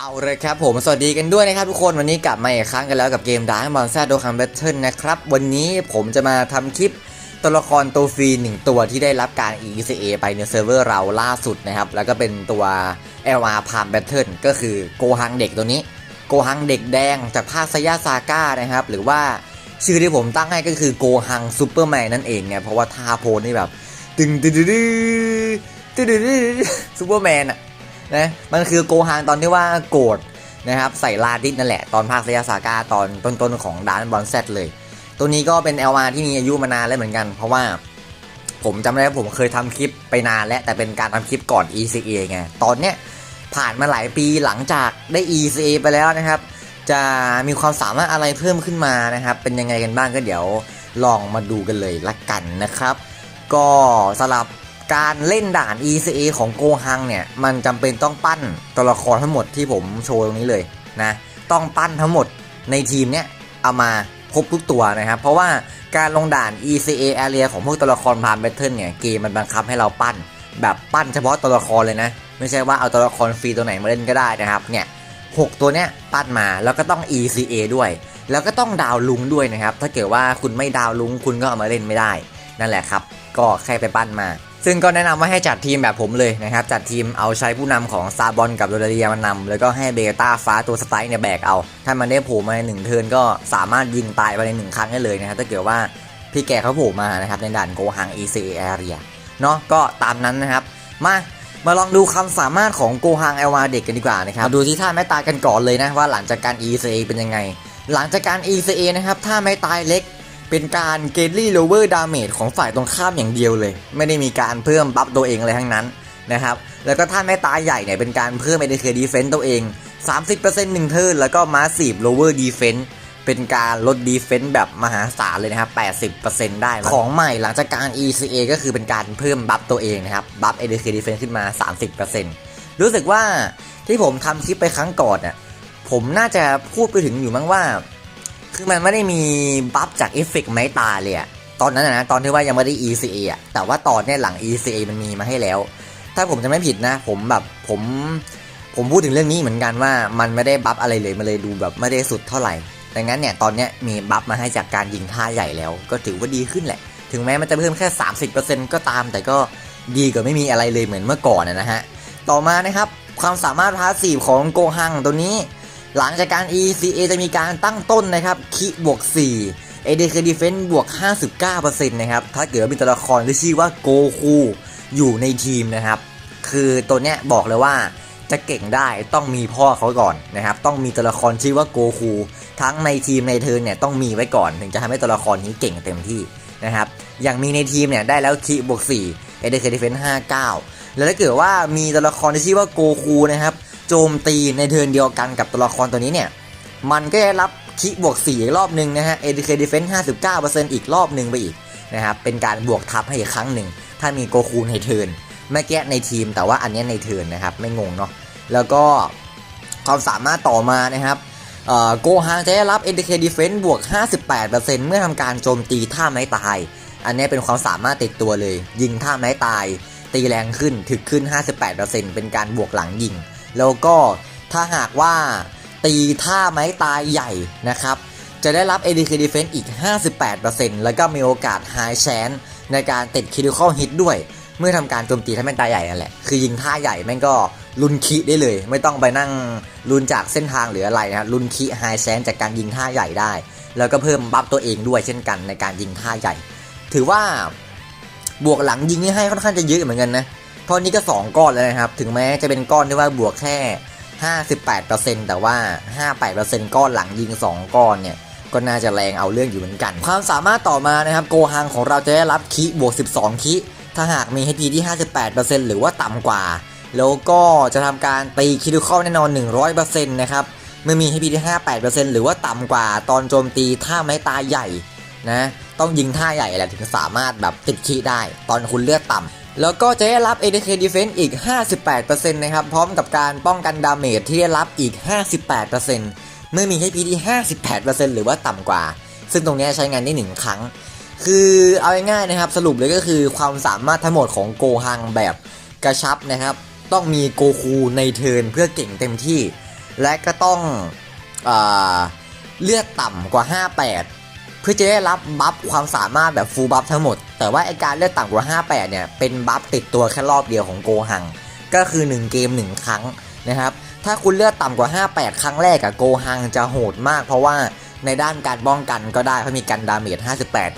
เอาเลยครับผมสวัสดีกันด้วยนะครับทุกคนวันนี้กลับมาอีกครั้งกันแล้วกับเกม Dark m o n s t e r d o k a m Battle นะครับวันนี้ผมจะมาทำคลิปตัวละครตัวฟรีหนึ่งตัวที่ได้รับการ ECA ไปในเซิร์ฟเวอร์เราล่าสุดนะครับ แล้วก็เป็นตัว LR Palm Battle ก็คือโกหังเด็กตัวนี้ โกหังเด็กแดงจากภาคซายาซาก้านะครับ หรือว่าชื่อที่ผมตั้งให้ก็คือโกหังซูเปอร์แมนนั่นเองเนี่ยเพราะว่าท่าโพนี่แบบ ตึงตึงตึงตึงตึงตึงตึงซูเปอร์แมนอะ นะมันคือโกฮังตอนที่ว่าโกรธนะครับใส่ลาดิสนั่นแหละตอนภาคเซียสาก้าตอนต้นๆของดานบอลเซตเลย ตัวนี้ก็เป็น LR ที่มีอายุมานานแล้วเหมือนกัน เพราะว่าผมจำได้ว่าผมเคยทำคลิปไปนานแล้วแต่เป็นการทำคลิปก่อน ECA ไงตอนเนี้ยผ่านมาหลายปีหลังจากได้ ECA ไปแล้วนะครับ จะมีความสามารถอะไรเพิ่มขึ้นมานะครับ เป็นยังไงกันบ้างก็เดี๋ยวลองมาดูกันเลยละกันนะครับ ก็สำหรับ การเล่นด่าน ECA ของโกฮังเนี่ย มันจำเป็นต้องปั้นตัวละครทั้งหมดที่ผมโชว์ตรงนี้เลยนะ ต้องปั้นทั้งหมดในทีมเนี่ย เอามาครบทุกตัวนะครับ เพราะว่าการลงด่าน ECA area ของพวกตัวละครพามแบทเทิลเนี่ย เกมมันบังคับให้เราปั้น แบบปั้นเฉพาะตัวละครเลยนะ ไม่ใช่ว่าเอาตัวละครฟรีตัวไหนมาเล่นก็ได้นะครับ เนี่ยหกตัวเนี้ยปั้นมาแล้วก็ต้อง ECA ด้วย แล้วก็ต้องดาวลุงด้วยนะครับ ถ้าเกิดว่าคุณไม่ดาวลุงคุณก็เอามาเล่นไม่ได้ นั่นแหละครับ ก็แค่ไปปั้นมา ซึ่งก็แนะนำว่าให้จัดทีมแบบผมเลยนะครับ จัดทีมเอาใช้ผู้นำของซาบอนกับโรเดียมานำแล้วก็ให้เบต้าฟ้าตัวสไตล์เนี่ยแบกเอา ถ้ามันได้โผล่มาในหนึ่งเทิร์นก็สามารถยิงตายไปในหนึ่งครั้งได้เลยนะครับถ้าเกิดว่าพี่แกเขาโผล่มานะครับในด่านโกฮัง ECA area เนาะก็ตามนั้นนะครับ มามาลองดูคำสามารถของโกฮังเอลวาเด็กกันดีกว่านะครับมาดูที่ท่าไม้ตายกันก่อนเลยนะว่าหลังจากการ ECA เป็นยังไง หลังจากการ ECA นะครับท่าไม้ตายเล็ก เป็นการเกตลี่โลเวอร์ดาเมจของฝ่ายตรงข้ามอย่างเดียวเลย ไม่ได้มีการเพิ่มบัฟตัวเองอะไรทั้งนั้นนะครับ แล้วก็ท่าแม่ตาใหญ่เนี่ยเป็นการเพิ่มเอเดเคดีเฟนต์ตัวเอง 30%หนึ่งเทิร์นแล้วก็มาสีบโลเวอร์ดีเฟนต์เป็นการลดดีเฟนต์แบบมหาศาลเลยนะครับ 80%ได้ ของใหม่หลังจากการ ECA ก็คือเป็นการเพิ่มบัฟตัวเองนะครับ บัฟเอเดเคดีเฟนต์ขึ้นมา 30%รู้สึกว่าที่ผมทำคลิปไปครั้งก่อนอะผมน่าจะพูดไปถึงอยู่มั้งว่า คือมันไม่ได้มีบัฟจากเอฟเฟกต์ไม้ตาเลยอะตอนนั้นนะตอนที่ว่ายังไม่ได้ ECA อะแต่ว่าตอนเนี้ยหลัง ECA มันมีมาให้แล้ว ถ้าผมจะไม่ผิดนะ ผมแบบผมผมพูดถึงเรื่องนี้เหมือนกันว่ามันไม่ได้บัฟอะไรเลยมันเลยดูแบบไม่ได้สุดเท่าไหร่ดังนั้นเนี่ยตอนเนี้ยมีบัฟมาให้จากการยิงท่าใหญ่แล้ว ก็ถือว่าดีขึ้นแหละ ถึงแม้มันจะเพิ่มแค่ 30%ก็ตาม แต่ก็ดีกว่าไม่มีอะไรเลยเหมือนเมื่อก่อนนะฮะต่อมานะครับความสามารถพาสซีฟของโกฮังตัวนี้ หลังจากการ ECA จะมีการตั้งต้นนะครับคิบวก4 AD คือ Defense บวก 59%นะครับ ถ้าเกิดมีตัวละครที่ชื่อว่าโกคูอยู่ในทีมนะครับ คือตัวเนี้ยบอกเลยว่าจะเก่งได้ต้องมีพ่อเขาก่อนนะครับ ต้องมีตัวละครชื่อว่าโกคูทั้งในทีมในเทิร์นเนี่ยต้องมีไว้ก่อน ถึงจะทำให้ตัวละครนี้เก่งเต็มที่นะครับ อย่างมีในทีมเนี่ยได้แล้วคิบวก4 AD คือ Defense 59 แล้วถ้าเกิดว่ามีตัวละครที่ชื่อว่าโกคูนะครับ โจมตีในเทิร์นเดียวกันกับตัวละครตัวนี้เนี่ย มันก็ได้รับคิบวก4อีกรอบหนึ่งนะฮะ ADK Defense 59%อีกรอบหนึ่งไปอีกนะครับ เป็นการบวกทับให้อีกครั้งหนึ่ง ถ้ามีโกคูในเทิร์นไม่แก้ในทีมแต่ว่าอันนี้ในเทิร์นนะครับ ไม่งงเนาะ แล้วก็ความสามารถต่อมานะครับโกฮังจะได้รับ ADK Defense บวก 58%เมื่อทำการโจมตีท่าไม้ตาย อันนี้เป็นความสามารถติดตัวเลย ยิงท่าไม้ตาย ตีแรงขึ้นถึกขึ้น 58%เป็นการบวกหลังยิง แล้วก็ถ้าหากว่าตีท่าไม้ตายใหญ่นะครับ จะได้รับ ADK Defense อีก 58%แล้วก็มีโอกาส High Chance ในการติด Critical Hit ด้วย เมื่อทำการโจมตีท่าไม้ตายใหญ่นั่นแหละ คือยิงท่าใหญ่แม่งก็ลุนคิได้เลย ไม่ต้องไปนั่งลุนจากเส้นทางหรืออะไรนะครับลุนคิ High Chance จากการยิงท่าใหญ่ได้ แล้วก็เพิ่มบัฟตัวเองด้วยเช่นกันในการยิงท่าใหญ่ ถือว่าบวกหลังยิงนี่ให้ค่อนข้างจะเยอะเหมือนกันนะ เพราะนี่ก็ 2 ก้อนแล้วนะครับ ถึงแม้จะเป็นก้อนที่ว่าบวกแค่ 58%แต่ว่า 58%ก้อนหลังยิง 2 ก้อนเนี่ย ก็น่าจะแรงเอาเรื่องอยู่เหมือนกัน ความสามารถต่อมานะครับ โกฮังของเราจะได้รับคิบวก 12 คิถ้าหากมี HP ที่ 58%หรือว่าต่ำกว่า แล้วก็จะทำการตีคิดูเข้าแน่นอน 100%นะครับเมื่อมี HP ที่ 58%หรือว่าต่ำกว่า ตอนโจมตีท่าไม้ตายใหญ่นะต้องยิงท่าใหญ่แหละถึงสามารถแบบติดคีได้ ตอนคุณเลือดต่ำ แล้วก็จะได้รับ ADK Defense อีก 58%นะครับ พร้อมกับการป้องกันดาเมจที่ได้รับอีก 58%เมื่อมี HP ที่ 58%หรือว่าต่ำกว่า ซึ่งตรงนี้ใช้งานได้ 1 ครั้ง คือเอาง่ายๆนะครับ สรุปเลยก็คือความสามารถทั้งหมดของโกฮังแบบกระชับนะครับ ต้องมีโกคูในเทิร์นเพื่อเก่งเต็มที่ และก็ต้องเอเลือดต่ำกว่า 58 พื่อจะได้รับบัฟความสามารถแบบฟูลบัฟทั้งหมด แต่ว่าไอการเลือดต่ำกว่า 58 เนี่ย เป็นบัฟติดตัวแค่รอบเดียวของโกหัง ก็คือ 1 เกม 1 ครั้งนะครับ ถ้าคุณเลือดต่ำกว่า 58 ครั้งแรกอะโกหังจะโหดมาก เพราะว่าในด้านการป้องกันก็ได้เขามีกันดาเมจ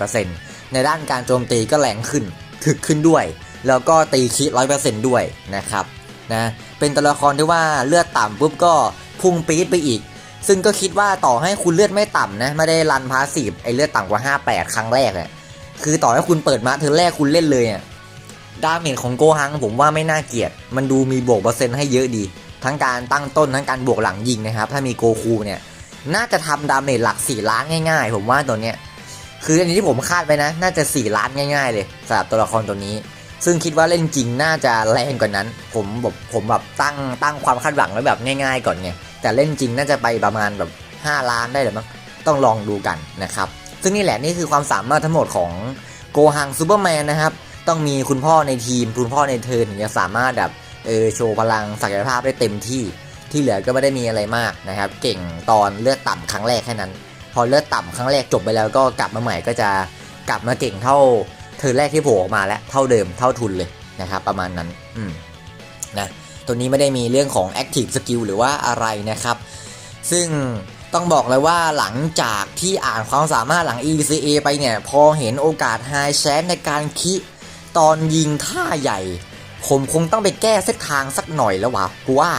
58%ในด้านการโจมตีก็แรงขึ้น ถึกขึ้นด้วย แล้วก็ตีคิร้อยเปอร์เซ็นต์ด้วยนะครับ นะ เป็นตัวละครที่ว่าเลือดต่ำปุ๊บก็พุ่งปี๊ดไปอีก ซึ่งก็คิดว่าต่อให้คุณเลือดไม่ต่ำนะ ไม่ได้รันพาสีฟไอเลือดต่ำกว่า 58 ครั้งแรกเนี่ยคือต่อให้คุณเปิดมาเธอแรกคุณเล่นเลยอะดาเมจของโกฮังผมว่าไม่น่าเกลียด มันดูมีบวกเปอร์เซ็นต์ให้เยอะดี ทั้งการตั้งต้นทั้งการบวกหลังยิงนะครับ ถ้ามีโกคูเนี่ย น่าจะทำดาเมจหลัก 4 ล้านง่าย ๆ ผมว่าตัวเนี้ย คืออันนี้ที่ผมคาดไปนะ น่าจะ 4 ล้านง่าย ๆ เลยสำหรับตัวละครตัวนี้ ซึ่งคิดว่าเล่นจริงน่าจะแรงกว่านั้น ผมแบบผมแบบตั้งตั้งความคาดหวังไว้แบบง่าย ๆ ก่อนไง แต่เล่นจริงน่าจะไปประมาณแบบ 5 ล้านได้หรือมั้งต้องลองดูกันนะครับ ซึ่งนี่แหละนี่คือความสามารถทั้งหมดของโกฮังซูเปอร์แมนนะครับต้องมีคุณพ่อในทีมคุณพ่อในเทิร์นถึงจะสามารถแบบเออโชว์พลังศักยภาพได้เต็มที่ที่เหลือก็ไม่ได้มีอะไรมากนะครับ เก่งตอนเลือดต่ำครั้งแรกแค่นั้น พอเลือดต่ำครั้งแรกจบไปแล้วก็กลับมาใหม่ก็จะกลับมาเก่งเท่าเธอแรกที่โผล่ออกมาแล้วเท่าเดิมเท่าทุนเลยนะครับ ประมาณนั้น อืมนะ ตัวนี้ไม่ได้มีเรื่องของ Active Skill หรือว่าอะไรนะครับ ซึ่งต้องบอกเลยว่าหลังจากที่อ่านความสามารถหลัง ECA ไปเนี่ย พอเห็นโอกาส High Chance ในการคิตอนยิงท่าใหญ่ ผมคงต้องไปแก้เส้นทางสักหน่อยแล้ววะกูว่า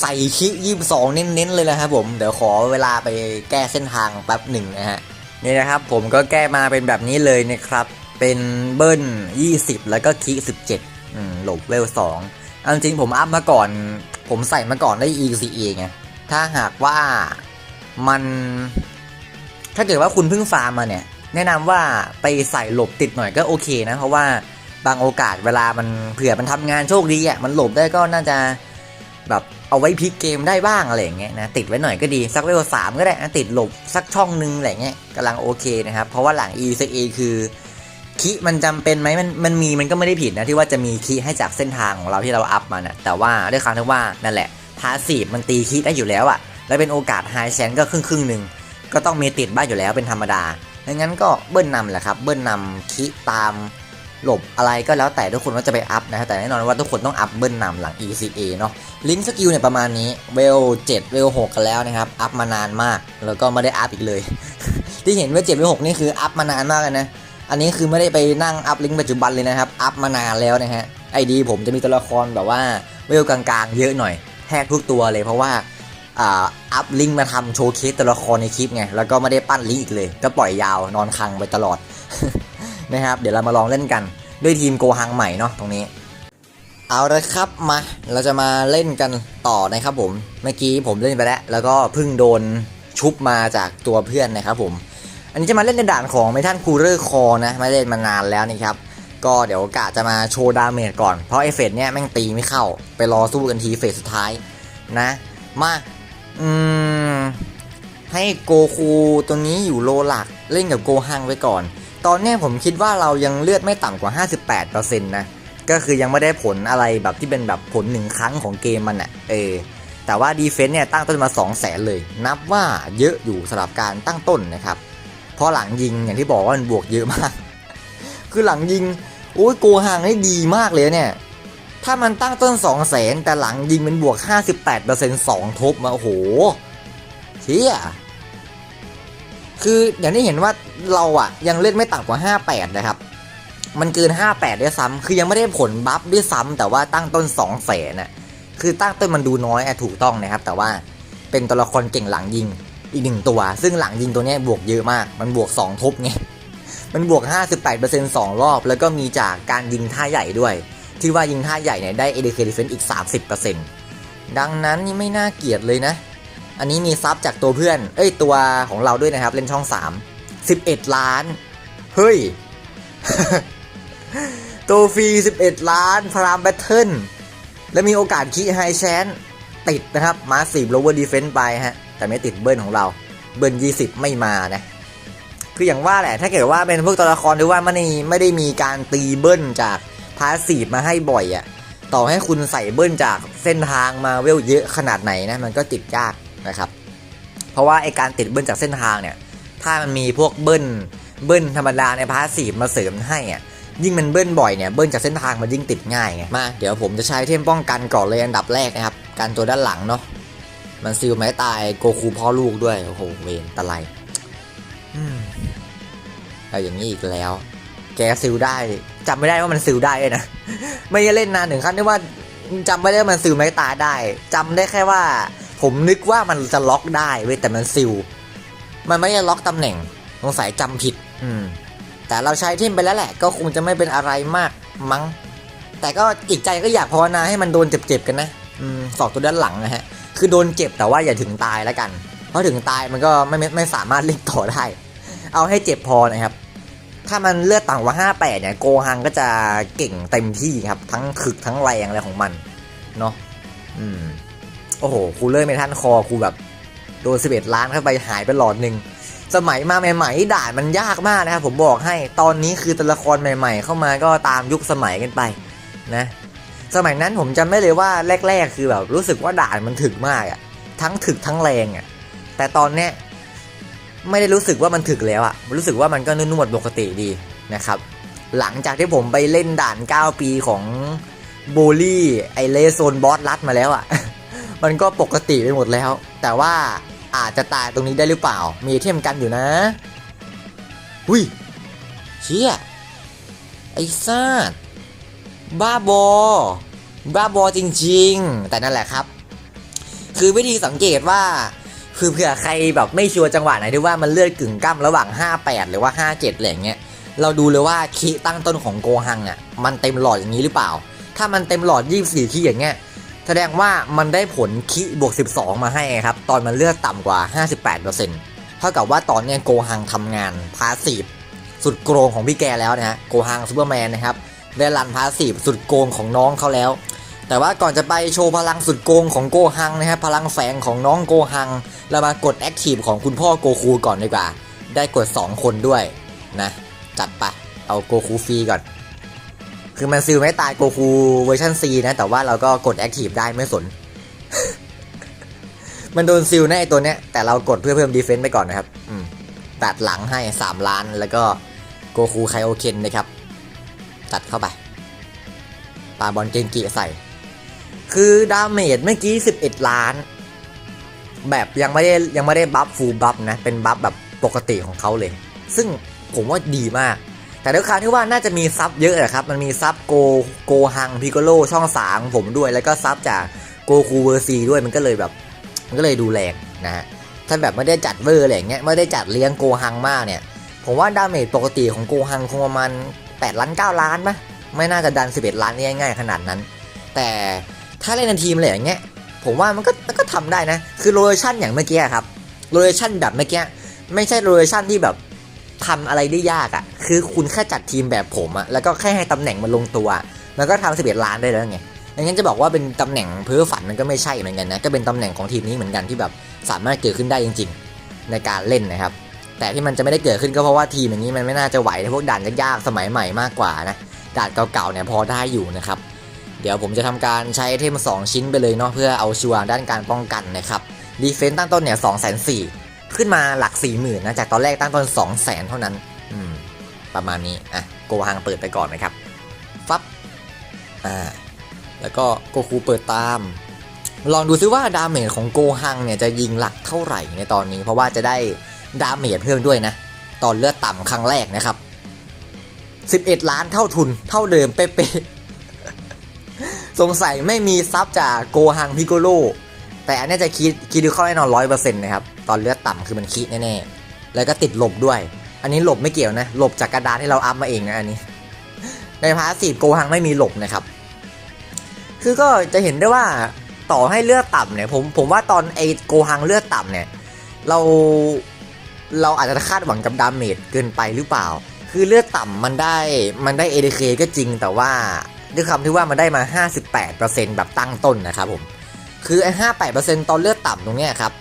ใส่คิยี่สองเน้นๆเลยนะครับผม เดี๋ยวขอเวลาไปแก้เส้นทางแป๊บหนึ่งนะฮะนี่นะครับผมก็แก้มาเป็นแบบนี้เลยนะครับ เป็นเบิ้ล 20 แล้วก็คิ17อืมหลบเวล2 เอาจริงผมอัพมาก่อน ผมใส่มาก่อนได้ ECA ไง ถ้าหากว่ามัน ถ้าเกิดว่าคุณเพิ่งฟาร์มมาเนี่ย แนะนำว่าไปใส่หลบติดหน่อยก็โอเคนะ เพราะว่าบางโอกาสเวลามันเผื่อมันทำงานโชคดีอะ มันหลบได้ก็น่าจะแบบเอาไว้พลิกเกมได้บ้างอะไรอย่างเงี้ยนะติดไว้หน่อยก็ดี สักเวลสามก็ได้นะติดหลบสักช่องนึงอะไรเงี้ยกำลังโอเคนะครับ เพราะว่าหลัง ECA คือ คีมันจำเป็นไหมมันมันมีมันก็ไม่ได้ผิดนะที่ว่าจะมีคีให้จากเส้นทางของเราที่เราอัพมานะแต่ว่าด้วยความที่ว่านั่นแหละพาสีมันตีคีได้อยู่แล้วอะแล้วเป็นโอกาสไฮแชนก็ครึ่งครึ่งๆหนึ่งก็ต้องมีติดบ้างอยู่แล้วเป็นธรรมดาดังนั้นก็เบิ้ลนำแหละครับเบิ้ลนำคีตามหลบอะไรก็แล้วแต่ทุกคนว่าจะไปอัพนะฮะแต่แน่นอนว่าทุกคนต้องอัพเบิ้ลนำหลัง ECA เนาะลิงก์สกิลเนี่ยประมาณนี้เวล7เวล6กันแล้วนะครับ อัพมานานมากแล้วก็ไม่ได้อัพอีกเลย ที่เห็นเวล7เวล6นี่คืออัพมานานมากนะ อันนี้คือไม่ได้ไปนั่งอัพลิงก์ปัจจุบันเลยนะครับ อัพมานานแล้วนะฮะ ไอดีผมจะมีตัวละครแบบว่าเวลกลางๆ เยอะหน่อยแทบทุกตัวเลยเพราะว่าอัพลิงก์มาทำโชว์เคสตัวละครในคลิปไง แล้วก็ไม่ได้ปั้นลิงก์อีกเลย ก็ปล่อยยาวนอนคังไปตลอดนะครับ เดี๋ยวเรามาลองเล่นกันด้วยทีมโกฮังใหม่เนาะตรงนี้เอาลยครับมาเราจะมาเล่นกันต่อนะครับผมเมื่อกี้ผมเล่นไปแล้ว แล้วก็เพิ่งโดนชุบมาจากตัวเพื่อนนะครับผม อันนี้จะมาเล่นในด่านของไมทันคูเรอร์คอนะม่เล่นมานานแล้วนี่ครับ ก็เดี๋ยวกะจะมาโชว์ดาเมจก่อน เพราะไอฟเฟสเนี่ยแม่งตีไม่เข้า ไปรอสู้กันทีเฟสสุดท้ายนะ มา อืม ให้โกคูตัวนี้อยู่โลหลักเล่นกับโกฮังไว้ก่อน ตอนนี้ผมคิดว่าเรายังเลือดไม่ต่ำกว่า 58%นะ ก็คือยังไม่ได้ผลอะไรแบบที่เป็นแบบผลหนึ่งครั้งของเกมมันอะเออ แต่ว่าดีเฟนต์เนี่ยตั้งต้นมา 2 0 0แสนเลย นับว่าเยอะอยู่สำหรับการตั้งต้นนะครับ เพราะหลังยิงอย่างที่บอกว่ามันบวกเยอะมาก คือหลังยิงโอ้ยโกฮังนี่ดีมากเลยเนี่ย ถ้ามันตั้งต้น2 0 0แสนแต่หลังยิงมันบวก 58% 2ทบมาโอ้โหเชี่ยคืออย่างที่เห็นว่าเราอะยังเล่นไม่ต่ำกว่า 58 นะครับ มันเกิน 58ด้วยซ้ำคือยังไม่ได้ผลบัฟด้วยซ้ำแต่ว่าตั้งต้น2แสนน่ะคือตั้งต้นมันดูน้อยอะถูกต้องนะครับ แต่ว่าเป็นตัวละครเก่งหลังยิง อีกหนึ่งตัว ซึ่งหลังยิงตัวนี้บวกเยอะมาก มันบวก 2 ทบไง มันบวก 58% 2 รอบ แล้วก็มีจากการยิงท่าใหญ่ด้วย ที่ว่ายิงท่าใหญ่เนี่ยได้ ADK Defense อีก 30%ดังนั้นนี่ไม่น่าเกลียดเลยนะ อันนี้มีซับจากตัวเพื่อน เอ้ยตัวของเราด้วยนะครับ เล่นช่อง 3 11 ล้าน เฮ้ย ตัวฟรี 11 ล้านพารามแบทเทิลและมีโอกาสคีไฮแชนติดนะครับ มาสีบโลเวอร์ดีเฟนต์ไปฮะ แต่ไม่ติดเบิร์นของเรา เบิร์น20 ไม่มานะคืออย่างว่าแหละถ้าเกิดว่าเป็นพวกตัวละครที่ว่าไม่ได้ไม่ได้มีการตีเบิ้ลจากพาสซีฟมาให้บ่อยอะ่ะต่อให้คุณใส่เบิ้ลจากเส้นทางมาเวลเยอะขนาดไหนนะมันก็ติดยากนะครับ เพราะว่าไอการติดเบิ้ลจากเส้นทางเนี่ยถ้ามันมีพวกเบิ้ลเบิ้ลธรรมดาในพาสซีฟมาเสริมให้อะยิ่งมันเบิ้ลบ่อยเนี่ยเบิ้ลจากเส้นทางมันยิ่งติดง่ายไงมาเดี๋ยวผมจะใช้เทมป้องกันก่อนเลยอันดับแรกนะครับการตัวด้านหลังเนาะ มันซิลไม้ตายโกคูพ่อลูกด้วย โอ้โห เวนตะไลอืมเอาอย่างนี้อีกแล้ว แกซิลได้จำไม่ได้ว่ามันซิลได้เลยนะ ไม่ได้เล่นนานถึงขั้นที่ว่าจำไม่ได้ว่ามันซิลไม้ตายได้จำได้แค่ว่า ผมนึกว่ามันจะล็อกได้เว้ยแต่มันซิลมันไม่ได้ล็อกตำแหน่งสงสัยจำผิด อืม แต่เราใช้ทิมไปแล้วแหละ ก็คงจะไม่เป็นอะไรมากมั้ง แต่ก็อีกใจก็อยากภาวนาให้มันโดนเจ็บๆกันนะ อืมสอกตัวด้านหลังนะฮะ คือโดนเจ็บแต่ว่าอย่าถึงตายแล้วกัน เพราะถึงตายมันก็ไม่ไม่ไม่สามารถเล่นต่อได้ เอาให้เจ็บพอนะครับ ถ้ามันเลือดต่ำกว่า 58 เนี่ยโกฮังก็จะเก่งเต็มที่ครับ ทั้งถึกทั้งแรงอะไรของมันเนาะอืมโอ้โหคูเลอร์ไม่ทันคอคูแบบโดน 11 ล้านเข้าไปหายไปหลอดหนึ่งสมัยมาใหม่ๆด่านมันยากมากนะครับผมบอกให้ตอนนี้คือตัวละครใหม่ ๆ เข้ามาก็ตามยุคสมัยกันไปนะ สมัยนั้นผมจำไม่เลยว่าแรก ๆ คือแบบรู้สึกว่าด่านมันถึกมากอะทั้งถึกทั้งแรงอะแต่ตอนเนี้ยไม่ได้รู้สึกว่ามันถึกแล้วอะรู้สึกว่ามันก็นุ่มๆปกติดีนะครับ หลังจากที่ผมไปเล่นด่าน 9 ปีของโบลี่ไอเลโซนบอสรัดมาแล้วอะมันก็ปกติไปหมดแล้ว แต่ว่าอาจจะตายตรงนี้ได้หรือเปล่า มีเทียมกันอยู่นะหุยเชี่ยไอ้ซาด บ้าบอ บ้าบอจริง ๆ แต่นั่นแหละครับ คือวิธีสังเกตว่า คือเผื่อใครแบบไม่ชัวร์จังหวะไหนที่ว่ามันเลือดกึ่งกั้มระหว่าง 58 หรือว่า 57อะไรอย่างเงี้ย เราดูเลยว่าคีตั้งต้นของโกหังอะ มันเต็มหลอดอย่างนี้หรือเปล่า ถ้ามันเต็มหลอด 24คีอย่างเงี้ย แสดงว่ามันได้ผลคิบวก 12 มาให้ครับ ตอนมันเลือดต่ำกว่า 58%เท่ากับว่าตอนเนี้ยโกฮังทำงานพาสีฟสุดโกรงของพี่แกแล้วนะฮะ โกฮังซูเปอร์แมนนะครับ ได้รันพาสีฟสุดโกงของน้องเขาแล้ว แต่ว่าก่อนจะไปโชว์พลังสุดโกงของโกฮังนะครับพลังแฝงของน้องโกฮังเรามากดแอคทีฟของคุณพ่อโกคูก่อนดีกว่า ได้กด 2 คนด้วยนะจัดไปเอาโกคูฟรีก่อน คือมันซิลไม่ตายโกคูเวอร์ชัน C นะแต่ว่าเราก็กดแอคทีฟได้ไม่สน มันโดนซิลแน่ไอตัวเนี้ยแต่เรากดเพื่อเพิ่มดีเฟนต์ไปก่อนนะครับตัดหลังให้ 3 ล้านแล้วก็โกคูไคโอเคนนะครับ ตัดเข้าไปปาบอลเกงกิใส่ คือดาเมจเมื่อกี้ 11 ล้าน แบบยังไม่ได้ยังไม่ได้บัฟฟูลบัฟนะ เป็นบัฟแบบปกติของเขาเลย ซึ่งผมว่าดีมาก แต่ด้วยการที่ว่าน่าจะมีซับเยอะนะครับ มันมีซับโกโกฮังพิโกโลช่องสามผมด้วย แล้วก็ซับจากโกคูเวอร์ซีด้วยมันก็เลยแบบ มันก็เลยดูแรงนะฮะถ้าแบบไม่ได้จัดเวอร์อะไรเงี้ยไม่ได้จัดเลี้ยงโกฮังมากเนี่ย ผมว่าดาเมจปกติของโกฮังคงประมาณ 8 ล้าน 9 ล้านปะไม่น่าจะดัน 11 ล้านง่ายๆขนาดนั้น แต่ถ้าเล่นในทีมอะไรอย่างเงี้ยผมว่ามันก็มันก็ทำได้นะ คือโรเ t ชั่นอย่างเมื่อกี้ครับโรเ t ชั่นแบบเมื่อกี้ไม่ใช่โรเ t ชั่นที่แบบทำอะไรได้ยากอะ่ะ คือคุณแค่จัดทีมแบบผมอะ่ะแล้วก็แค่ให้ตำแหน่งมันลงตัวมันก็ทำ11ล้านได้แล้วไงอย่างนั้นจะบอกว่าเป็นตำแหน่งเพ้อฝันมันก็ไม่ใช่เหมือนกันนะ ก็เป็นตำแหน่งของทีมนี้เหมือนกันที่แบบสามารถเกิดขึ้นได้จริง ๆ ในการเล่นนะครับ แต่ที่มันจะไม่ได้เกิดขึ้นก็เพราะว่าทีมอย่างนี้มันไม่น่าจะไหวในพวกด่านยากๆสมัยใหม่มากกว่านะด่านเก่าๆเนี่ยพอได้อยู่นะครับ เดี๋ยวผมจะทำการใช้ไอเทม 2 ชิ้นไปเลยเนาะเพื่อเอาชัวร์ด้านการป้องกันนะครับดีเฟนต์ตั้งต้นเนี่ยสองแสนสี่ขึ้นมาหลัก4 0,000นนะจากตอนแรกตั้งต้น2 0 0 0 0 0เท่านั้นอืมประมาณนี้อะโกฮังเปิดไปก่อนนะครับฟับอ่าแล้วก็โกคูเปิดตาม ลองดูซิว่าดาเมจของโกฮังเนี่ยจะยิงหลักเท่าไหร่ในตอนนี้ เพราะว่าจะได้ ดาเมจเพิ่มด้วยนะ ตอนเลือดต่ำครั้งแรกนะครับ 11 ล้านเท่าทุนเท่าเดิมเป๊ะๆสงสัยไม่มีซับจากโกฮังพิโกโลแต่อันนี้จะคิดคิดดูเข้าแน่นอนร้อยเปอร์เซ็นต์นะครับ ตอนเลือดต่ำคือมันคิดแน่ๆ แล้วก็ติดหลบด้วย อันนี้หลบไม่เกี่ยวนะ หลบจากกระดานที่เราอัพมาเองนะอันนี้ ในพาสีโกฮังไม่มีหลบนะครับ คือก็จะเห็นได้ว่าต่อให้เลือดต่ำเนี่ยผมผมว่าตอนไอโกฮังเลือดต่ำเนี่ย เรา เราอาจจะคาดหวังกับดาเมจเกินไปหรือเปล่า คือเลือดต่ำมันได้มันได้ ADK ก็จริงแต่ว่าด้วยคำที่ว่ามันได้มา 58%แบบตั้งต้นนะครับผม คือไอ้58%ตอนเลือดต่ำตรงเนี้ยครับ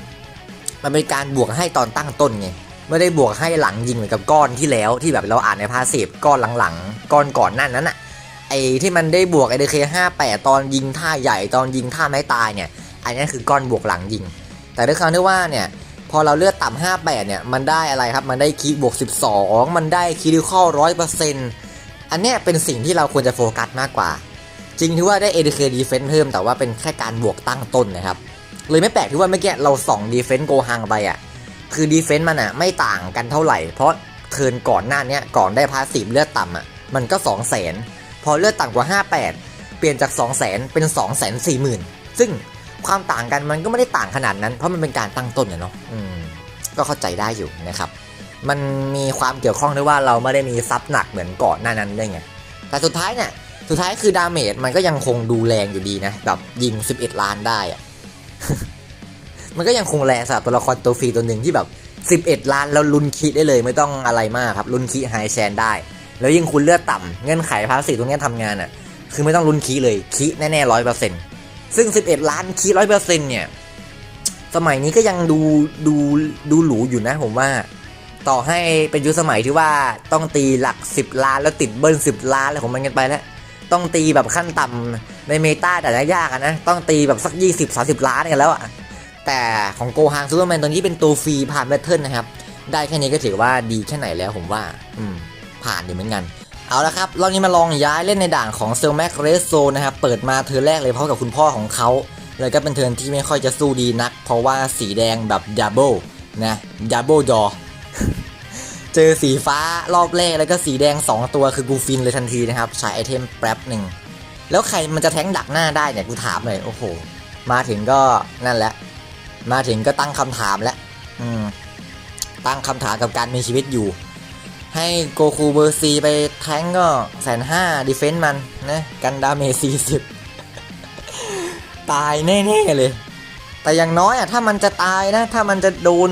มันเป็นการบวกให้ตอนตั้งต้นไง ไม่ได้บวกให้หลังยิงเหมือนกับก้อนที่แล้วที่แบบเราอ่านในพาสีฟก้อนหลังๆ ก้อนก่อนหนั่นนั้นอะไอ้ที่มันได้บวก ADK 58ตอนยิงท่าใหญ่ตอนยิงท่าไม้ตายเนี่ย อันนี้คือก้อนบวกหลังยิง แต่ด้วยคำที่ว่าเนี่ย พอเราเลือดต่ำ58เนี่ยมันได้อะไรครับ มันได้คีบวก 12 มันได้คีดิคอล100%อันเนี้ยเป็นสิ่งที่เราควรจะโฟกัสมากกว่า จริงที่ว่าได้ ADK Defense เพิ่มแต่ว่าเป็นแค่การบวกตั้งต้นนะครับ เลยไม่แปลกที่ว่าเมื่อกี้เราส่อง Defense โกฮังไปอะคือ Defense มันอะไม่ต่างกันเท่าไหร่ เพราะเทินก่อนหน้านี้ก่อนได้พาสีเลือดต่ำอะมันก็ 2 0 0 0 0 0 พอเลือดต่ำกว่า 58 เปลี่ยนจาก 2 0 0 0 0 0 เป็น 2 4 0 0 0 0 ซึ่ง ความต่างกันมันก็ไม่ได้ต่างขนาดนั้น เพราะมันเป็นการตั้งต้นเนาะก็เข้าใจได้อยู่นะครับ มันมีความเกี่ยวข้องด้วยว่าเราไม่ได้มีซับหนักเหมือนก่อนหน้านั้นได้ไง แต่สุดท้ายเนี่ย สุดท้ายคือดาเมจมันก็ยังคงดูแรงอยู่ดีนะ แบบยิง 11 ล้านได้อะมันก็ยังคงแรงสำหรับตัวละครตัวฟรีตัวหนึ่งที่แบบ 11 ล้านแล้วลุนคิได้เลยไม่ต้องอะไรมากครับ ลุนคิไฮแชนได้ แล้วยิ่งคุณเลือดต่ำเงื่อนไขภาษีตรงนี้ยทำงานอะ คือไม่ต้องลุนคีเลยคีแน่ๆร้อยเปอร์เซ็นต์ ซึ่ง 11 ล้านคีร้อยเปอร์เซ็นต์เนี่ย สมัยนี้ก็ยังดูดูดูหรูอยู่นะผมว่า ต่อให้เป็นยุคสมัยที่ว่าต้องตีหลัก 10 ล้านแล้วติดเบิ้ล10 ล้านอะไรของมันกันไปแล้วต้องตีแบบขั้นต่ำในเมตาแต่ละยากนะ ต้องตีแบบสัก 20 30 ล้านกันแล้วอะแต่ของโกฮังซูเปอร์แมนตัวนี้เป็นตัวฟรีผ่านแบทเทิลนะครับ ได้แค่นี้ก็ถือว่าดีแค่ไหนแล้วผมว่า อืม ผ่านอยู่เหมือนกัน เอาละครับรอบนี้มาลองย้ายเล่นในด่านของเซลแม็กเรสโซนะครับเปิดมาเธอแรกเลยเพราะกับคุณพ่อของเขาเลยก็เป็นเทิร์นที่ไม่ค่อยจะสู้ดีนัก เพราะว่าสีแดงแบบดับเบิลนะดับเบิลดอเจอสีฟ้ารอบแรกแล้วก็สีแดง 2 ตัวคือกูฟินเลยทันทีนะครับ ใช้ไอเทมแป๊บหนึ่ง แล้วใครมันจะแท้งดักหน้าได้เนี่ย กูถามเลย โอ้โห มาถึงก็นั่นแหละ มาถึงก็ตั้งคำถามแล้ว อืม ตั้งคำถามกับการมีชีวิตอยู่ ให้โกคูเบอร์ซีไปแทงก็แสนห้าดีเฟนต์มันนะ กันดาเมจสี่สิบตายแน่ๆเลย แต่อย่างน้อยอะถ้ามันจะตายนะ ถ้ามันจะโดน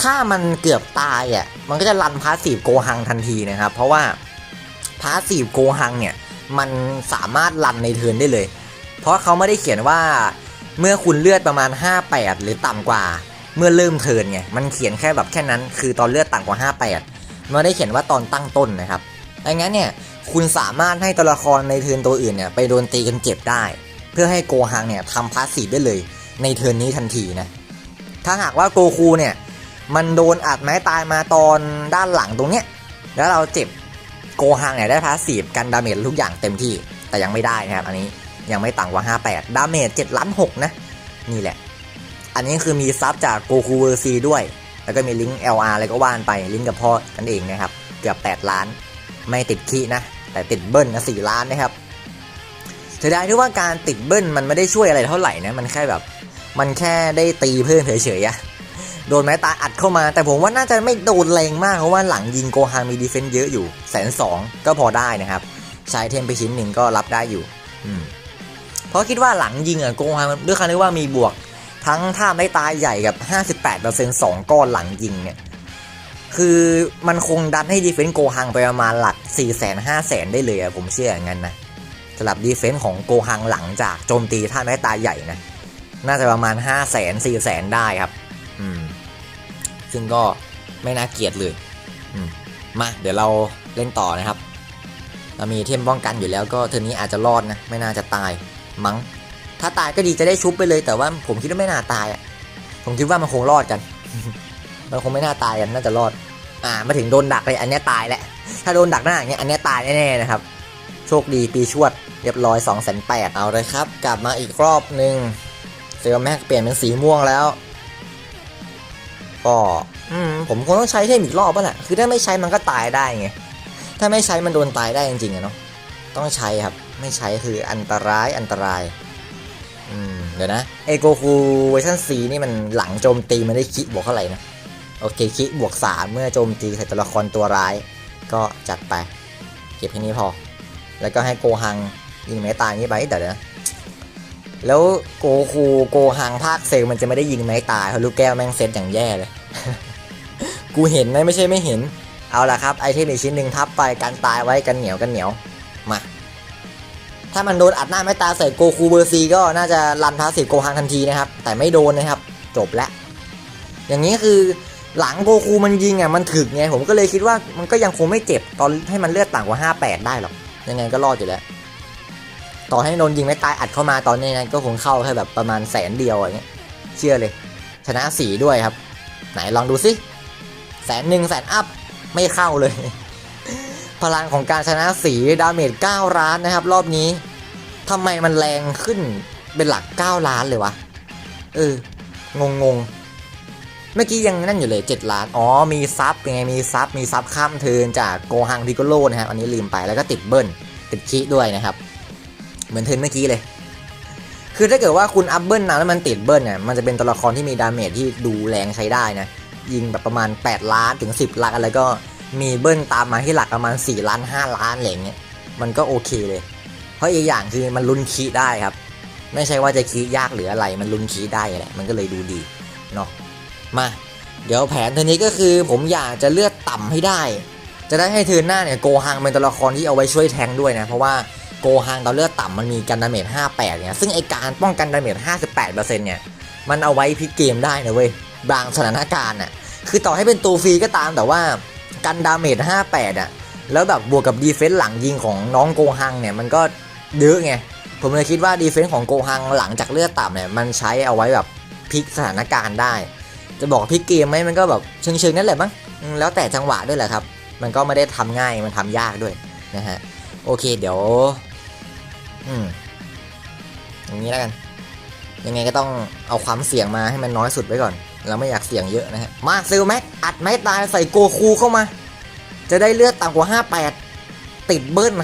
ถ้ามันเกือบตายอะ มันก็จะรันพาสซีฟโกฮังทันทีนะครับ เพราะว่าพาสซีฟโกฮังเนี่ย มันสามารถรันในเทิร์นได้เลย เพราะเขาไม่ได้เขียนว่าเมื่อคุณเลือดประมาณ 58 หรือต่ำกว่า เมื่อเริ่มเทิร์นไง มันเขียนแค่แบบแค่นั้น คือตอนเลือดต่ำกว่า 58 ไม่ได้เขียนว่าตอนตั้งต้นนะครับดังนั้นเนี่ยคุณสามารถให้ตัวละครในเทิร์นตัวอื่นเนี่ยไปโดนตีกันเจ็บได้ เพื่อให้โกฮังเนี่ยทำพาสซีฟได้เลยในเทิร์นนี้ทันทีนะถ้าหากว่าโกคูเนี่ยมันโดนอัดไม้ตายมาตอนด้านหลังตรงเนี้ยแล้วเราเจ็บโกฮังเนี่ยได้พาสซีฟกันดาเมจทุกอย่างเต็มที่ แต่ยังไม่ได้นะครับอันนี้ยังไม่ต่ำกว่า 58 ดาเมจ7ล้าน6นะ นี่แหละ อันนี้คือมีซับจากโกคูเวอร์ซีด้วย แล้วก็มีลิงก์ LR อะไรก็ว่านไปลิงก์กับพ่อกันเองนะครับ เกือบ 8 ล้าน ไม่ติดคีนะ แต่ติดเบิ้ลนะ4ล้านนะครับเสียดายที่ว่าการติดเบิ้ลมันไม่ได้ช่วยอะไรเท่าไหร่นะมันแค่แบบ มันแค่ได้ตีเพิ่มเฉยๆอะโดนไม้ตาอัดเข้ามา แต่ผมว่าน่าจะไม่โดนแรงมากเพราะว่าหลังยิงโกฮังมีดีเฟนต์เยอะอยู่แสนสองก็พอได้นะครับใช้เทมไปชิ้นหนึ่งก็รับได้อยู่ อืมเพราะคิดว่าหลังยิงอะโกฮังด้วยคันที่ว่ามีบวก ทั้งท่าไม่ตายใหญ่กับ 58% 2ก้อนหลังยิงเนี่ย คือมันคงดันให้ดีเฟนต์โกฮังไปประมาณหลัก 4 0 0 0 0 5 0 0 0 0 ได้เลยอะผมเชื่ออย่างนั้นนะสำหรับดีเฟนต์ของโกฮังหลังจากโจมตีท่าไม้ตายใหญ่นะ น่าจะประมาณ5 0 0 0 0 0 4 0 0 ได้ครับ อืม ซึ่งก็ไม่น่าเกลียดเลย อืม มาเดี๋ยวเราเล่นต่อนะครับ เรามีเทมป้องกันอยู่แล้วก็เทอร์นี้อาจจะรอดนะ ไม่น่าจะตายมั้ง ถ้าตายก็ดีจะได้ชุบไปเลย แต่ว่าผมคิดว่าไม่น่าตายอะ ผมคิดว่ามันคงรอดกัน มันคงไม่น่าตายกันน่าจะรอด อ่า มาถึงโดนดักเลยอันเนี้ยตายแล้ว ถ้าโดนดักหน้าอย่างเงี้ยอันเนี้ยตายแน่ๆนะครับ โชคดีปีชวดเรียบร้อย2องแสนแปดเอาเลยครับ กลับมาอีกรอบหนึ่งเซลแม็กเปลี่ยนเป็นสีม่วงแล้วก็ผมคงต้องใช้เทมอีกรอบป่ะแหละคือถ้าไม่ใช้มันก็ตายได้ไง ถ้าไม่ใช้มันโดนตายได้จริงๆอะเนาะ ต้องใช้ครับ ไม่ใช้คืออันตรายอันตราย เดี๋ยวนะไอโกคูเวอร์ชันสีนี่มันหลังโจมตีมันได้คิบวกเท่าไหร่นะ โอเคคิบวกสาเมื่อโจมตีใส่ตัวละครตัวร้าย ก็จัดไป เก็บแค่นี้พอ แล้วก็ให้โกฮังยิงไม้ตายนี้ไปเดี๋ยวนะแล้วโกคูโกฮังภาคเซลมันจะไม่ได้ยิงไม้ตายเพราะลูกแก้วแม่งเซตอย่างแย่เลย กูเห็นนะไม่ใช่ไม่เห็น เอาละครับไอเทมอีกชิ้นหนึ่งทับไปกันตายไว้กันเหนียวกันเหนียว ถ้ามันโดนอัดหน้าไม้ตาใส่โกคูเบอร์ซีก็น่าจะรันพาสซีฟโกฮังทันทีนะครับ แต่ไม่โดนนะครับ จบแล้ว อย่างนี้คือหลังโกคูมันยิงอะมันถึกไงผมก็เลยคิดว่ามันก็ยังคงไม่เจ็บตอนให้มันเลือดต่ำกว่า 58 ได้หรอกยังไงก็รอดอยู่แล้ว ต่อให้โดนยิงไม่ตายอัดเข้ามาตอนนี้นะก็คงเข้าแค่แบบประมาณแสนเดียวอย่างเงี้ยเชื่อเลย ชนะสีด้วยครับ ไหนลองดูสิแสนหนึ่งแสนอัพไม่เข้าเลย พลังของการชนะสีดาเมจ9ล้านนะครับ รอบนี้ทำไมมันแรงขึ้นเป็นหลัก 9 ล้านเลยวะ เอองงงๆเมื่อกี้ยังนั่นอยู่เลย 7 ล้าน อ๋อ มีซับยังไง มีซับ มีซับข้ามเทินจากโกฮังพิโกโลนะครับ อันนี้ลืมไป แล้วก็ติดเบิ้ล ติดคีด้วยนะครับ เหมือนเทินเมื่อกี้เลย คือถ้าเกิดว่าคุณอัพเบิ้ลนะแล้วมันติดเบิ้ลเนี่ย มันจะเป็นตัวละครที่มีดาเมจที่ดูแรงใช้ได้นะ ยิงแบบประมาณ 8 ล้านถึง 10 ล้านแล้วก็ มีเบิ้ลตามมาที่หลักประมาณ 4 ล้าน 5 ล้านอะไรอย่างเงี้ยมันก็โอเคเลย เพราะอีกอย่างคือมันลุ้นคีได้ครับ ไม่ใช่ว่าจะคียากหรืออะไร มันลุ้นคีได้แหละมันก็เลยดูดีเนาะมาเดี๋ยวแผนเทอนี้ก็คือผมอยากจะเลือดต่ำให้ได้ จะได้ให้เทิร์หน้าเนี่ยโกฮังเป็นตัวละครที่เอาไว้ช่วยแทงด้วยนะเพราะว่าโกฮังตอนเลือดต่ำมันมีกันดาเมจ58เนี่ยซึ่งไอการป้องกันดาเมจ58%เนี่ยมันเอาไว้พลิกเกมได้นะเว้ยบางสถานการณ์อะคือต่อให้เป็นตัวฟรีก็ตามแต่ว่า กันดาเมจ58อะแล้วแบบบวกกับดีเฟนส์หลังยิงของน้องโกฮังเนี่ยมันก็เยอะไงผมเลยคิดว่าดีเฟนส์ของโกฮังหลังจากเลือดต่ำเนี่ยมันใช้เอาไว้แบบพลิกสถานการณ์ได้ จะบอกพลิกเกมไหมมันก็แบบเชิงๆนั่นแหละมั้งแล้วแต่จังหวะด้วยแหละครับ มันก็ไม่ได้ทำง่ายมันทำยากด้วยนะฮะโอเคเดี๋ยว อืมอย่างนี้แล้วกัน ยังไงก็ต้องเอาความเสี่ยงมาให้มันน้อยสุดไว้ก่อน เราไม่อยากเสี่ยงเยอะนะฮะ มาซิลแม็กอัดไม้ตายใส่โกคูเข้ามา จะได้เลือดต่ำกว่า 58 ติดเบิ้ล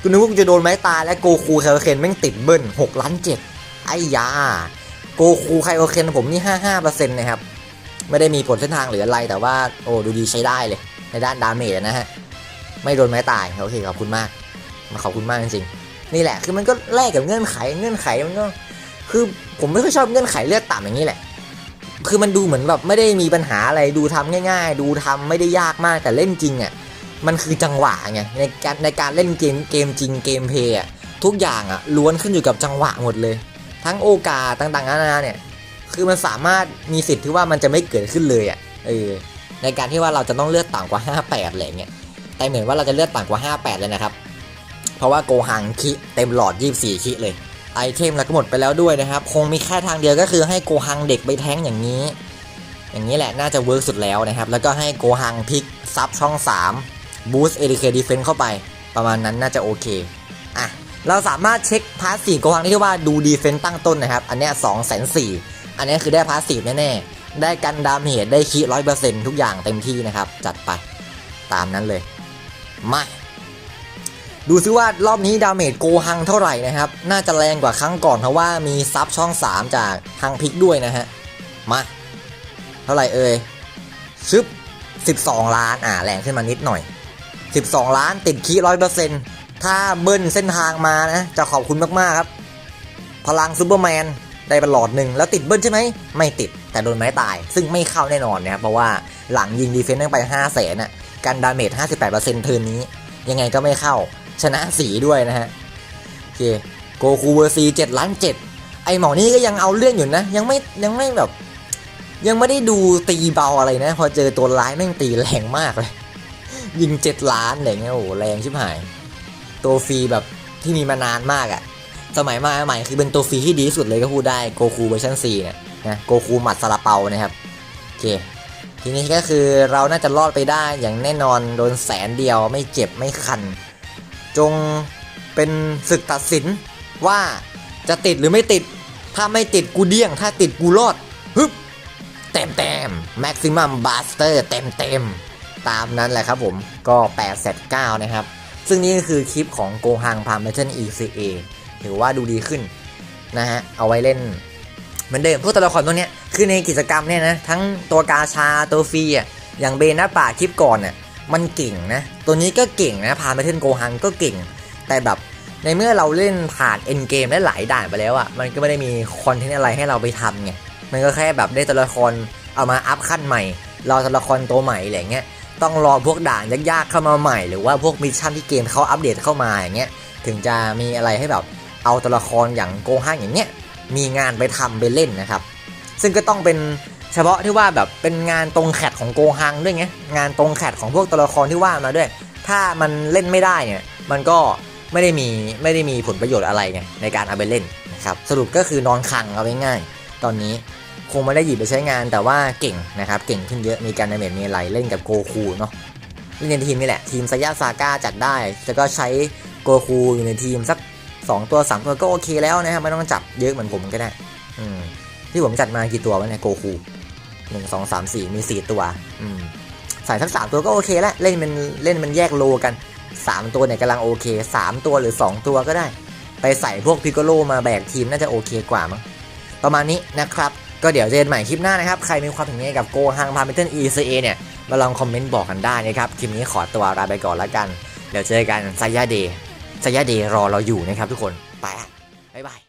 กูนึกว่ากูจะโดนไม้ตายและโกคูไคโอเคนแม่งติดเบิ้ล6ล้าน7ไอ้ยา โกคูไคโอเคนผมนี่ 55%นะครับ ไม่ได้มีผลเส้นทางหรืออะไรแต่ว่าโอ้ดูดีใช้ได้เลย ในด้านดาเมจนะฮะ ไม่โดนไม้ตายโอเคขอบคุณมาก มาขอบคุณมากจริงๆนี่แหละคือมันก็แลกกับเงื่อนไขเงื่อนไขมันก็ คือผมไม่ค่อยชอบเงื่อนไขเลือดต่ำอย่างนี้แหละ คือมันดูเหมือนแบบไม่ได้มีปัญหาอะไรดูทำง่าย ๆ ดูทำไม่ได้ยากมากแต่เล่นจริงอะมันคือจังหวะไงในการในการเล่นเกมเกมจริงเกมเพย์อะทุกอย่างอะล้วนขึ้นอยู่กับจังหวะหมดเลย ทั้งโอกาสต่างๆนานาเนี่ยคือมันสามารถมีสิทธิ์ที่ว่ามันจะไม่เกิดขึ้นเลยอะเออในการที่ว่าเราจะต้องเลือดต่ำกว่า 58อะไรเงี้ยแต่เหมือนว่าเราจะเลือดต่ำกว่า 58 เลยนะครับ เพราะว่าโกหังคิเต็มหลอด 24 คิเลย ไอเทมแล้วก็หมดไปแล้วด้วยนะครับ คงมีแค่ทางเดียวก็คือให้โกหังเด็กไปแท้งอย่างนี้ อย่างนี้แหละน่าจะเวิร์กสุดแล้วนะครับ แล้วก็ให้โกหังพลิกซับช่อง 3 บูสต์เอ k เคดีเฟนเข้าไป ประมาณนั้นน่าจะโอเคอะเราสามารถเช็คพาสซีฟโกหังที่ว่าดูดีเฟนตั้งต้นนะครับ อันเนี้ย2 4 0 0 0อันนี้คือได้พาสซีฟแน่ๆ ได้กันดาเมจได้คีร้อยเปอร์เซ็นต์ทุกอย่างเต็มที่นะครับ จัดไปตามนั้นเลยมา ดูซิว่ารอบนี้ดาเมจโกฮังเท่าไหร่นะครับ น่าจะแรงกว่าครั้งก่อนเพราะว่ามีซับช่อง 3 จากฮังพิกด้วยนะฮะ มา เท่าไหร่เอ่ยชึบ12 ล้านอ่าแรงขึ้นมานิดหน่อย 12 ล้านติดคีร้อยเปอร์เซ็นต์ถ้าเบิ้ลเส้นทางมานะ จะขอบคุณมาก ๆ ครับ พลังซูเปอร์แมนได้เป็นหลอดหนึ่งแล้วติดเบิ้ลใช่ไหม ไม่ติดแต่โดนไม้ตาย ซึ่งไม่เข้าแน่นอนนะครับเพราะว่าหลังยิงดีเฟนซ์ไป5 0 0แสนน่ะกันดาเมจ58%เทิร์นนี้ ยังไงก็ไม่เข้า ชนะสีด้วยนะฮะโอเคโกคูเวอร์ซี7ล้าน7ไอหมอนี่ก็ยังเอาเรื่องอยู่นะ ยังไม่ยังไม่แบบ ยังไม่ได้ดูตีเบาอะไรนะ พอเจอตัวร้ายแม่งตีแรงมากเลย ยิง7ล้านอะไรเงี้ยโอ้โหแรงชิบหาย ตัวฟรีแบบที่มีมานานมากอะ่ะสมัยมาใหม่คือเป็นตัวฟรีที่ดีที่สุดเลยก็พูดได้โกคูเวอร์ชัน4เนี่ยนะโกคูหมัดซาลาเปานะครับโอเคทีนี้ก็คือเราน่าจะรอดไปได้อย่างแน่นอนโดนแสนเดียวไม่เจ็บไม่คัน จงเป็นศึกตัดสินว่าจะติดหรือไม่ติด ถ้าไม่ติดกูเดี้ยง ถ้าติดกูรอดฮึบเต็มเต็มแม็กซิมัมบาสเตอร์เต็มเต็มตามนั้นแหละครับผมก็8 9 9นะครับ ซึ่งนี่ก็คือคลิปของโกฮังพามเมทัน ECA ถือว่าดูดีขึ้นนะฮะ เอาไว้เล่นเหมือนเดิมพวกตัวละครตัวเนี้ยคือในกิจกรรมเนี่ยนะ ทั้งตัวกาชาตัวฟรีอะอย่างเบนหน้าป่าคลิปก่อนน่ะ มันเก่งนะ ตัวนี้ก็เก่งนะพาไปเทนโกฮังก็เก่ง แต่แบบในเมื่อเราเล่นผ่านเอ็นเกมได้หลายด่านไปแล้วอะมันก็ไม่ได้มีคอนเทนต์อะไรให้เราไปทำไงมันก็แค่แบบได้ตัวละครเอามาอัพขั้นใหม่รอตัวละครตัวใหม่อะไรเงี้ยต้องรอพวกด่านยากๆเข้ามาใหม่ หรือว่าพวกมิชชั่นที่เกมเขาอัปเดตเข้ามาอย่างเงี้ยถึงจะมีอะไรให้แบบเอาตัวละครอย่างโกฮังอย่างเงี้ยมีงานไปทำไปเล่นนะครับ ซึ่งก็ต้องเป็น เฉพาะที่ว่าแบบเป็นงานตรงแคดของโกฮังด้วยไงงานตรงแคดของพวกตัวละครที่ว่ามาด้วย ถ้ามันเล่นไม่ได้เนี่ยมันก็ไม่ได้มีไม่ได้มีผลประโยชน์อะไรไงในการเอาไปเล่นนะครับสรุปก็คือนอนคังเอาไว้ง่าย ตอนนี้คงไม่ได้หยิบไปใช้งานแต่ว่าเก่งนะครับเก่งขึ้นเยอะมีการดาเมจมีอะไรเล่นกับโกคูเนาะเล่นในทีมนี่แหละทีมซายาซาก้าจัดได้ แล้วก็ใช้โกคูอยู่ในทีมสัก 2 ตัว 3 ตัวก็โอเคแล้วนะครับไม่ต้องจับเยอะเหมือนผมก็ได้ อืมที่ผมจัดมากี่ตัววะเนี่ยโกคู หนึ่งสองสามสี่มีสี่ตัว อืมใส่สักสามตัวก็โอเคแล้วเล่นเป็นเล่นมันแยกโลกัน3ตัวเนี่ยกำลังโอเค3ตัวหรือ2ตัวก็ได้ ไปใส่พวกพิกโกโลมาแบกทีมน่าจะโอเคกว่ามั้งประมาณนี้นะครับ ก็เดี๋ยวเจอกันใหม่คลิปหน้านะครับ ใครมีความเห็นยังไงกับโกฮังพาเมเทน ECA เนี่ย มาลองคอมเมนต์บอกกันได้นะครับ คลิปนี้ขอตัวลาไปก่อนแล้วกัน เดี๋ยวเจอกันไซยาเดย์ไซยาเดย์รอเราอยู่นะครับทุกคนไปอะบ๊ายบาย